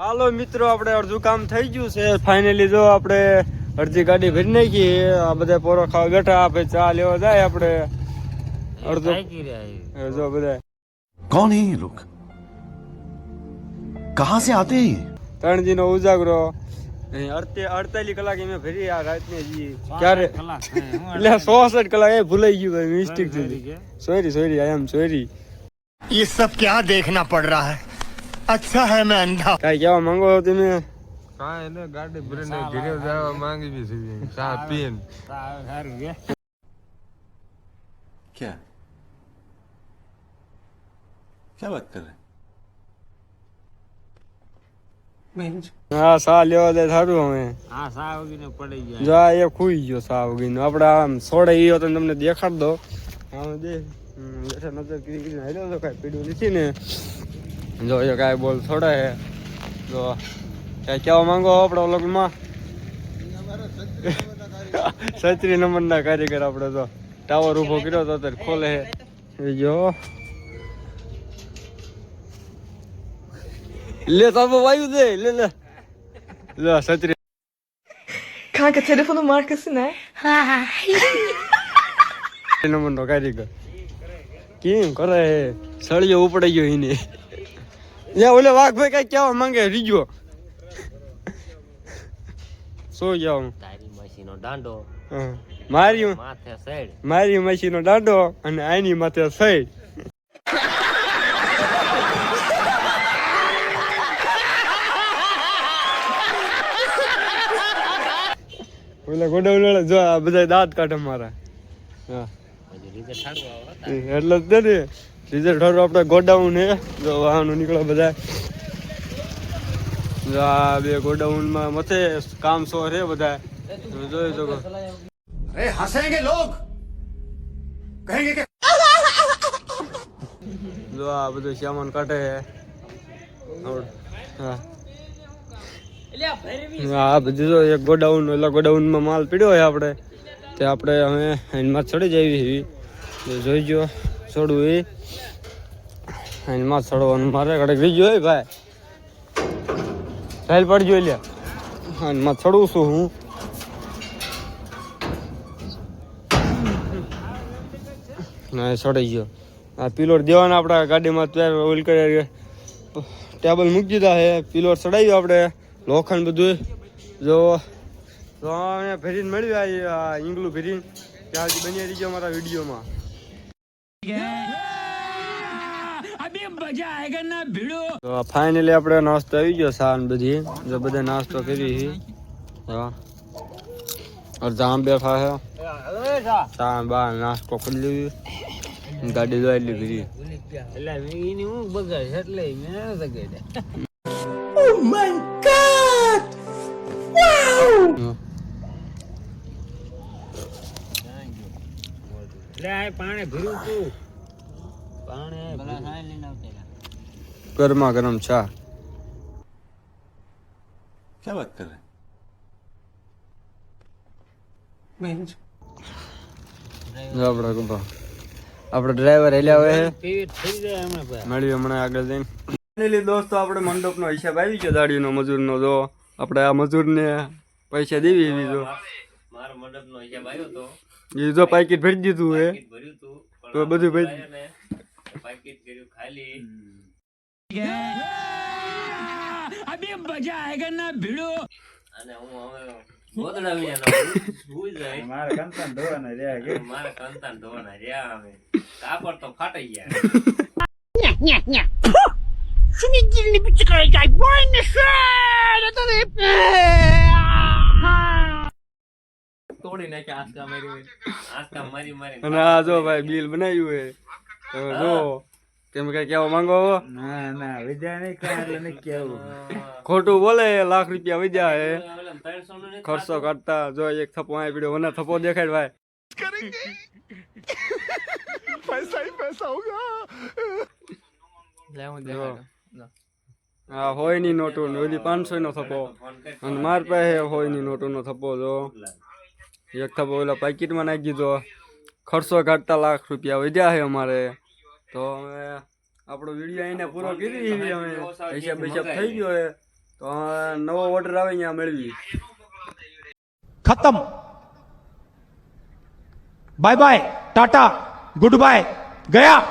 હાલો મિત્રો આપણે અડધું કામ થઈ ગયું છે. ફાઇનલી જો આપણે અડધી ગાડી ભરી નાખી. આ બધા પોરો ખાવા બેઠા આપણે ચા લેવા જાય આપણે. અડધું જો બધા. કોણ હે લોક કહા સે આતે ત્રણજી નો ઉજાગરો. અડતાલીસ કલાક એમ ફરી આ રાતને જી. ક્યારે? એટલે સોસઠ કલાક એ ભૂલાઈ ગયું મિસ્ટેક થઈ sorry sorry I am sorry ये सब क्या देखना पड़ रहा है अच्छा है मैं अंधा કાંઈ કહેવા માંગો છો તમે કાંઈ ને ગાડી ભરીને ઘરે જવા માંગી બી છે ચા પીને क्या क्या बात कर रहे हैं હા સા લેવા દે સારું અમે જો આ એ ખુઈ ગયો સા વગીનો આપણે આમ સોડે ઈ તો તમને દેખાડ દો આમ દે હમ, બેઠા નજર કરી કરીને હાલ્યો તો કાંઈ પીડ્યું નથી ને. જો એ કાંઈ બોલ છોડે હે. જો કાંઈ કહેવા માંગો આપણે લગ્નમાં છત્રી નંબરના કારીગર આપણે તો ટાવર ઊભો કર્યો તો અત્યારે ખોલે હે. જો. લે તાબો વાયુ દે લે લે. લે છત્રી. Kanka telefonun markası ne? નંબરનો કારીગર. કેમ કરે? સળિયો ઉપડી ગયો એને યા ઓલે વાઘભાઈ કઈ કેવા માંગે રીજો શું જાઉં તારી મસીનો દાંડો. માર્યું? મારી માથે સેડ. મારી મસીનો દાંડો અને આની માથે સૈડ. ઓલા ગોડાઉન વાળા જો આ બધા દાંત કાઢે મારા. હા. એટલે જ ને. ડીઝલ ઠારું આપણે ગોડાઉન હે. જો વાહનો નીકળે બધા. આ બે ગોડાઉનમાં મથે કામ સો રે બધા. જોઈ શકો. અરે હસેંગે લોગ કહેંગે કે જો આ બધું સામાન કાઢે હા. હા. બધું જો એક ગોડાઉન એટલે ગોડાઉનમાં માલ પીડ્યો હોય આપણે. તે એમાં ચડી જઈએ જોઈજો છોડવું એ. એનમાં ચડવાનું મારે ઘડે રહી ગયો ભાઈ. સાહેલ પડજો લ્યા. એનમાં છોડું છું હું. ના છોડાઈ ગયો. આ પિલોર દેવાના આપણા ગાડીમાં ત્યારે ઓઇલ કરી ટેબલ મૂકી દીધા છે. પિલોર ચડાવ્યું આપણે. લોખંડ બધું. જો તો અમે ભરીને મળ્યું આ ઈંગલું ભરીને. ત્યાં બની રહી ગયો મારા વિડીયોમાં. તો ફાઇનલી આપણે નાસ્તો આવી ગયો સાન બધી. જો બધા નાસ્તો કરી છે હા અડધા આમ બેઠા છે ચા બા નાસ્તો કરી લીધું ગાડી જોઈ લીધી એટલે એની હું બગાડ એટલે મેં બગાડ્યા. એટલે ડાય પાણે ભીરું તું પાણે ભલા સાહેબ ગરમા ગરમ ચા. ક્યા વાત કર? હમણાં આગળ જઈને. ફાઇનલી દોસ્તો આપણે મંડપનો હિસાબ આવી ગયો દાડીનો મજૂરનો. જો આપણે આ મજૂરને પૈસા દેવી દીધો મારો મંડપનો હિસાબ આવ્યો એ જો પાકીટ ભરી દીધું હે. ભર્યું તું બધું ભરી પાકીટ કર્યું ખાલી. અને હું ના ભીડો. અને હું હવે મારા કંતાન ધોવાના રહ્યા મારા કંતાન ધોવાના રહ્યા હવે. કાપડ તો ફાટી ગયા. સાંભળી નાખે આસ્કા મારી મારી આસ્કા મારી મારી અને જો ભાઈ બિલ બનાવ્યું હે. જો તમે કઈ કેવા માંગો ના ના વિદ્યા નહીં કઈ એટલે નહીં કેવું ખોટું બોલે લાખ રૂપિયા વિદ્યા હે ખર્ચો કરતા જો એક થપ્પો આ પીડ્યો મને થપ્પો દેખાડ ભાઈ. પૈસા હી પૈસા હોગા લે. હું દેખાડ આ હોયની નોટો ઓલી પાંચસો નો થપ્પો. અને માર પાસે હોયની નોટો નો થપ્પો જો. એક થપો ઓલા પાકીટમાં નાખી દીધો. ખર્ચો કાઢતા લાખ રૂપિયા વધ્યા છે અમારે. તો અમે આપણો વીડિયો એને પૂરો કરી અમે. હિસાબ હિસાબ થઈ ગયો છે. તો નવો ઓર્ડર આવે અહીંયા મેળવી. ખતમ. Bye bye tata good bye ગયા.